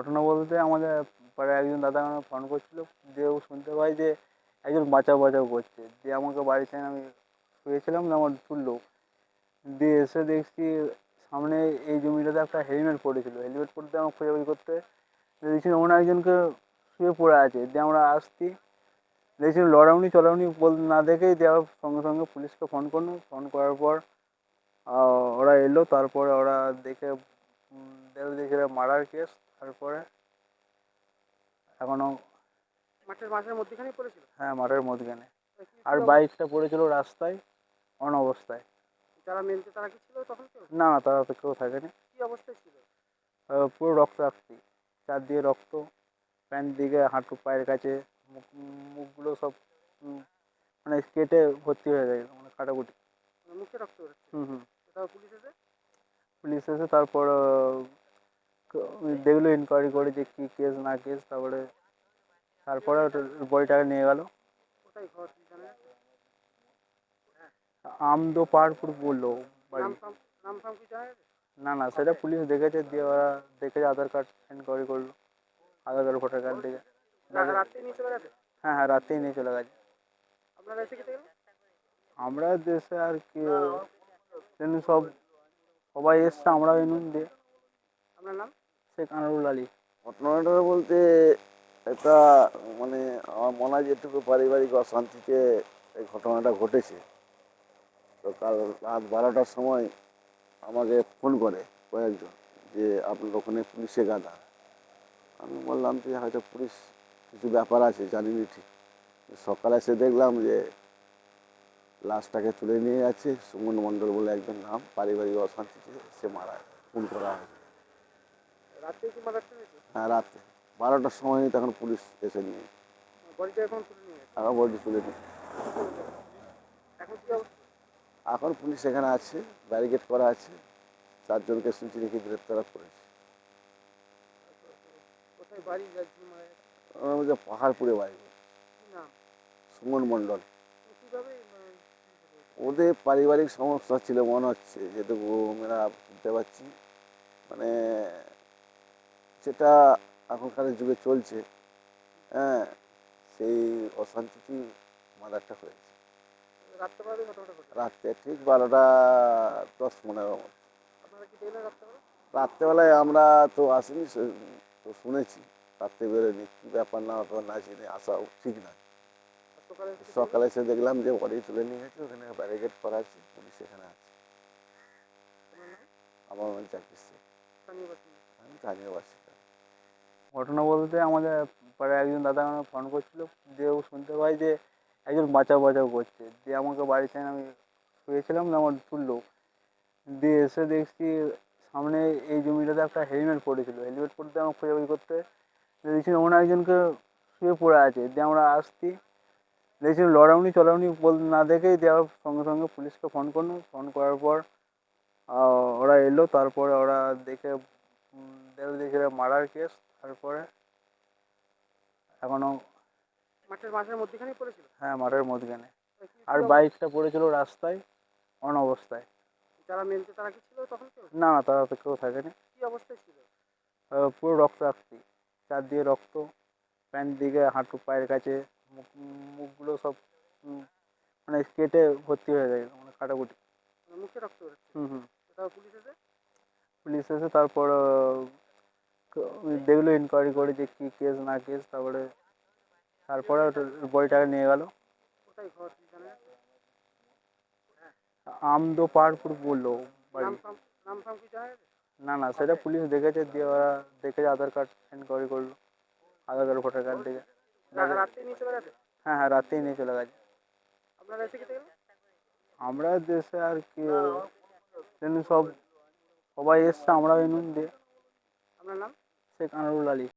ঘটনা বলতে আমাদের পাড়ায় একজন দাদা আমাকে ফোন করছিল দিয়ে ও শুনতে পাই যে একজন বাঁচাও বাঁচাও করছে। দিয়ে আমাকে বাড়িতে এনে আমি শুয়েছিলাম আমার তুললো দিয়ে এসে দেখছি সামনে এই জমিটাতে একটা হেলমেট পড়েছিল। হেলমেট পড়তে আমার খোঁজাখুঁজি করতে দেখছি অন্য একজনকে শুয়ে পড়ে আছে। দিয়ে আমরা আসছি। দেখছি লড়াউনি চড়াউনি বল, না দেখেই দিয়ে সঙ্গে সঙ্গে পুলিশকে ফোন করল ফোন করার পর ওরা এলো। তারপরে ওরা দেখে দেখল দেখে মার্ডার কেস তারপরে মাঠের মাঠের পড়েছিল? হ্যাঁ মাঠের মধ্যখানে। আর বাইকটা পড়েছিল রাস্তায় অন অবস্থায় যারা তারা কি ছিল তখন কেউ? না না তারা তো কেউ থাকেনি। কি অবস্থায় ছিল? পুরো রক্ত আসছি চার দিয়ে রক্ত প্যান্ট দিকে হাঁটু পায়ের কাছে মুখ মুখগুলো সব মানে কেটে ভর্তি হয়ে যায় মানে কাটাকুটি। মানে মুখে রক্ত হুম হুম। পুলিশ এসে? পুলিশ এসে তারপর দেখল ইনকোয়ারি করে যে কী কেস না কেস তারপরে তারপরে বডিটাকে নিয়ে গেল কোথায় ঘর কি জানা যাচ্ছে? আমদো পাহাড়পুর বলল বাড়ি নাম ফাম নাম ফাম কি জানা যাচ্ছে? না না, সেটা পুলিশ দেখেছে, দিয়ে ওরা দেখেছে, আধার কার্ড এনকোয়ারি করল, আধার কার্ড, ভোটার কার্ড দেখে রা- রাত্রে নিয়ে চলে গেছে হ্যাঁ হ্যাঁ রাতেই নিয়ে চলে গেছে আপনারা এসে কি দেখলেন আমরা দেশে আর কি তেমনি সব, সবাই এসছে আমরা এনুন দিয়ে আপনার নাম শেখ আনারুল আলী। ঘটনাটা বলতে একটা মানে আমার মনে হয় যেটুকু পারিবারিক অশান্তিতে এই ঘটনাটা ঘটেছে। তো কাল রাত বারোটার সময় আমাকে ফোন করে কয়েকজন যে, আপনার ওখানে পুলিশে গাদা? আমি বললাম যে হয়তো পুলিশ কিছু ব্যাপার আছে, জানিনি ঠিক। সকালে এসে দেখলাম যে, লাশটাকে তুলে নিয়ে যাচ্ছে সুমন মণ্ডল বলে একজন নাম। পারিবারিক অশান্তিতে সে মারা খুন করা হয় হয়েছে। হ্যাঁ রাতে। বারোটার সময় তখন পুলিশ এসে নিয়ে। এখন বডি তুলে নিয়ে। এখন পুলিশ এখানে আছে ব্যারিকেড করা আছে। চারজনকে শুনছি রেখে গ্রেপ্তার করেছে। পাহাড়পুরে বাড়ি। সুমন মণ্ডল। তো কীভাবে মানে, ওদের পারিবারিক সমস্যা ছিল মনে হচ্ছে। যেটুকু আমরা বুঝতে পারছি। মানে যেটা এখনকার যুগে চলছে হ্যাঁ সেই অশান্তিতেই মার্ডারটা হয়েছে। রাত্রেবেলা ঘটনাটা ঘটে। রাত্রে ঠিক বারোটা দশ পনেরো রাত্রেবেলায় আমরা তো আসিনি তো শুনেছি। রাত্রে বেরোনি কী ব্যাপার না ব্যাপার না জেনে আসা ঠিক না। সকালে এসে দেখলাম যে বডি তুলে নিয়ে গেছে ওখানে ব্যারিকেড করা আছে পুলিশ এখানে আছে। আমার নাম চাকরি আমি স্থানীয় বাসিন্দা। ঘটনা বলতে আমাদের পাড়ায় একজন দাদা আমাকে ফোন করছিল দিয়ে ও শুনতে পাই যে একজন বাঁচাও বাঁচাও করছে। দিয়ে আমাকে বাড়িতে এনে আমি শুয়েছিলাম আমার তুললো। দিয়ে এসে দেখছি সামনে এই জমিটাতে একটা হেলমেট পড়েছিল। হেলমেট পড়তে আমার খোঁজাখুঁজি করতে দেখছি অন্য একজনকে শুয়ে পড়ে আছে। দিয়ে আমরা আসছি। দেখছি লড়াউনি, চলাউনি বল, না দেখেই দিয়ে সঙ্গে সঙ্গে পুলিশকে ফোন করল। ফোন করার পর ওরা এলো। তারপরে ওরা দেখে দেখল দেখে মার্ডার কেস তারপরে এখনও মাঠের মাঠের মধ্যেখানেই পড়েছিল? হ্যাঁ মাঠের মধ্যখানে। আর বাইকটা পড়েছিল রাস্তায় অন অবস্থায় যারা মেনছে তারা কি ছিল তখন কেউ? না না তারা তো কেউ থাকেনি। কি অবস্থায় ছিল? পুরো রক্ত আসছি চার দিয়ে রক্ত প্যান্ট দিকে হাঁটু পায়ের কাছে মুখ মুখগুলো সব মানে কেটে ভর্তি হয়ে যায় মানে কাটাকুটি। মানে মুখে রক্ত হুম হুম। পুলিশ এসে? পুলিশ এসে তারপর দেখল ইনকোয়ারি করে যে কী কেস না কেস তারপরে তারপরে বডিটাকে নিয়ে গেল? আমদো পাহাড়পুর বলল বাড়ি? না না সেটা পুলিশ দেখেছে দিয়ে ওরা দেখেছে আধার কার্ড এনকোয়ারি করল। আধার কার্ড ভোটার কার্ড দেখে। হ্যাঁ হ্যাঁ রাতেই নিয়ে চলে গেছে। কি দেখলেন? আমরা দেশে আর কি সব সবাই এসছে আমরা এনুন দিয়ে আপনার নাম? শেখ আনারুল আলী